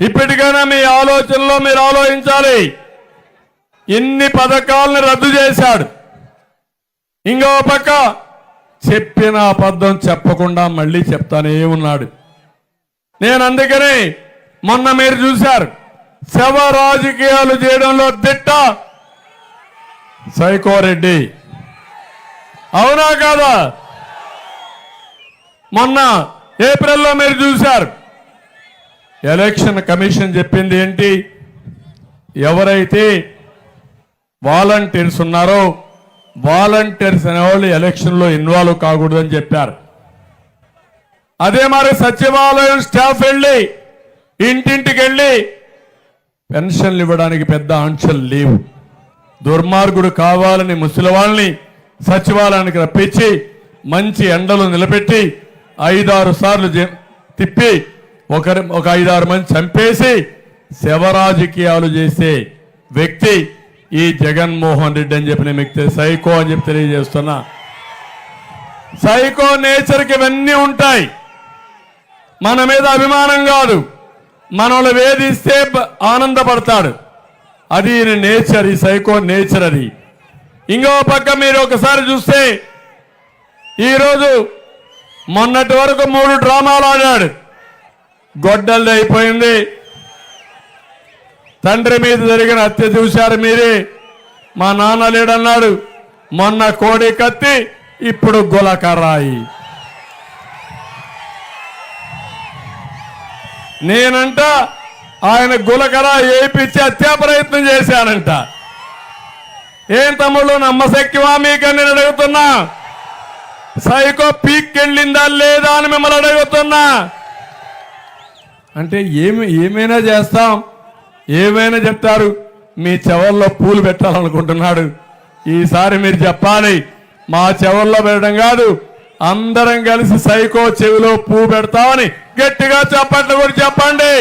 ఇప్పటికైనా మీ ఆలోచనలో మీరు ఆలోచించాలి. ఇన్ని పథకాలను రద్దు చేశాడు. ఇంకో పక్క చెప్పిన అబద్ధం చెప్పకుండా మళ్ళీ చెప్తానే ఉన్నాడు. నేను అందుకని మొన్న మీరు చూశారు. శవ రాజకీయాలు చేయడంలో దిట్ట సైకోరెడ్డి. అవునా కాదా? మొన్న ఏప్రిల్లో మీరు చూశారు. ఎలక్షన్ కమిషన్ చెప్పింది ఏంటి? ఎవరైతే వాలంటీర్స్ ఉన్నారో వాలంటీర్స్ అనేవాళ్ళు ఎలక్షన్లో ఇన్వాల్వ్ కాకూడదని చెప్పారు. అదే మరి సచివాలయం స్టాఫ్ వెళ్ళి ఇంటింటికి వెళ్ళి పెన్షన్లు ఇవ్వడానికి పెద్ద ఆంక్షలు లేవు. దుర్మార్గుడు కావాలని ముసలి వాళ్ళని సచివాలయానికి రప్పించి మంచి ఎండలు నిలబెట్టి ఐదారు సార్లు జ- తిప్పి ఒకరి ఒక ఐదారు మంది చంపేసి శవ రాజకీయాలు చేసే వ్యక్తి ఈ జగన్మోహన్ రెడ్డి అని చెప్పిన వ్యక్తి సైకో అని చెప్పి తెలియజేస్తున్నా. సైకో నేచర్కి ఇవన్నీ ఉంటాయి. మన మీద అభిమానం కాదు. మనల్ని వేధిస్తే ఆనందపడతాడు. అది నేచర్ ఈ సైకో నేచర్ అది. ఇంకో పక్క మీరు ఒకసారి చూస్తే ఈరోజు మొన్నటి వరకు మూడు డ్రామాలు ఆడాడు. గొడ్డల్ది అయిపోయింది. తండ్రి మీద జరిగిన హత్య చూశారు మీరే. మా నాన్న లేడన్నాడు. మొన్న కోడి కత్తి ఇప్పుడు గులకరాయి. నేనంట ఆయన గులకర ఏపిచ్చి హత్యా ప్రయత్నం చేశానంట. ఏం తమ్ముళ్ళు నమ్మశక్తివా మీకని నేను అడుగుతున్నా. సైకో పీక్కెళ్ళిందా లేదా అని మిమ్మల్ని అడుగుతున్నా. అంటే ఏమి ఏమైనా చేస్తాం ఏమైనా చెప్తారు మీ చెవుల్లో పూలు పెట్టాలనుకుంటున్నాడు. ఈసారి మీరు చెప్పాలి మా చెవుల్లో పెట్టడం కాదు అందరం కలిసి సైకో చెవిలో పూ పెడతామని గట్టిగా చెప్పట్లు కూడా చెప్పండి.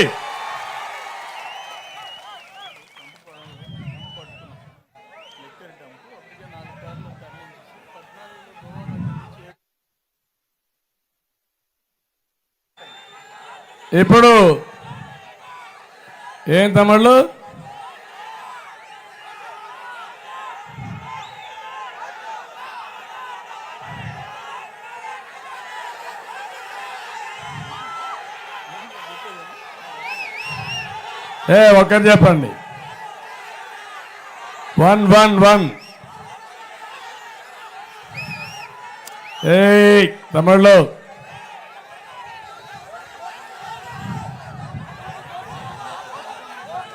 ఇప్పుడు ఏం తమ్ముళ్ళు? ఏ ఒకటి చెప్పండి. One one one. ఏ తమిళ్ళో కో ఆ,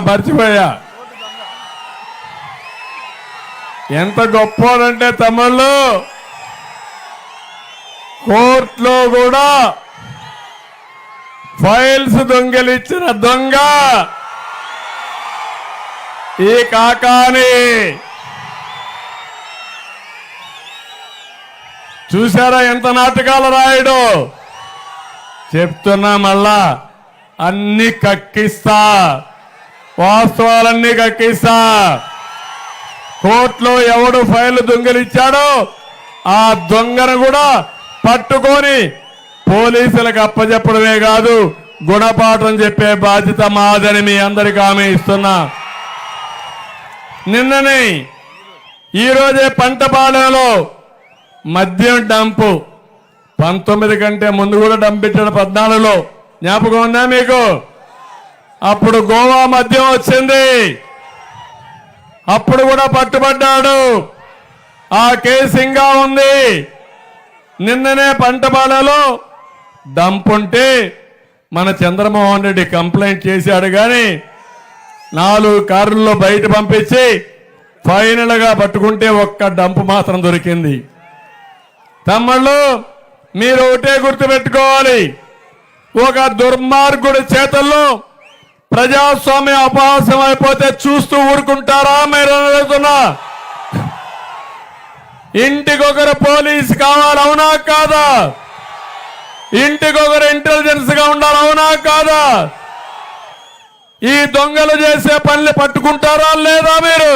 మర్చిపోయా. ఎంత గొప్పోడంటే తమ్ముళ్ళు కోర్టులో కూడా ఫైల్స్ దొంగలిచ్చిన దొంగ. ఈ కాకాని చూసారా ఎంత నాటకాలు రాయడు? చెప్తున్నా మళ్ళా. అన్ని కక్కిస్తా. వాస్తవాలన్నీ కక్కిస్తా. కోర్టులో ఎవడు ఫైల్ దొంగలిచ్చాడో ఆ దొంగను కూడా పట్టుకొని పోలీసులకు అప్పచెప్పడమే కాదు గుణపాఠం చెప్పే బాధ్యత మాదని మీ అందరికి ఆమె ఇస్తున్నా. నిన్ననే ఈరోజే పంటపాలెంలో మద్యం డంపు. పంతొమ్మిది కంటే ముందు కూడా డంపించడం పద్నాలుగులో. జ్ఞాపకం ఉందా మీకు? అప్పుడు గోవా మద్యం వచ్చింది. అప్పుడు కూడా పట్టుబడ్డాడు. ఆ కేసు ఇంకా ఉంది. నిన్ననే పంటపాలలో దంపుంటే మన చంద్రమోహన్ రెడ్డి కంప్లైంట్ చేశాడు కానీ నాలుగు కార్లలో బయట పంపించి ఫైనల్గా పట్టుకుంటే ఒక్క డంప్ మాత్రం దొరికింది. తమ్ముళ్ళు మీరు ఒకటే గుర్తుపెట్టుకోవాలి. ఒక దుర్మార్గుడి చేతల్లో ప్రజాస్వామ్యం అపహాస్యం అయిపోతే చూస్తూ ఊరుకుంటారా మీరు అడుగుతున్నా ఇంటికొకరు పోలీస్ కావాలి అవునా కాదా? ఇంటికొకరు ఇంటెలిజెన్స్గా ఉండాలి అవునా కాదా? ఈ దొంగలు చేసే పనులు పట్టుకుంటారా లేదా మీరు?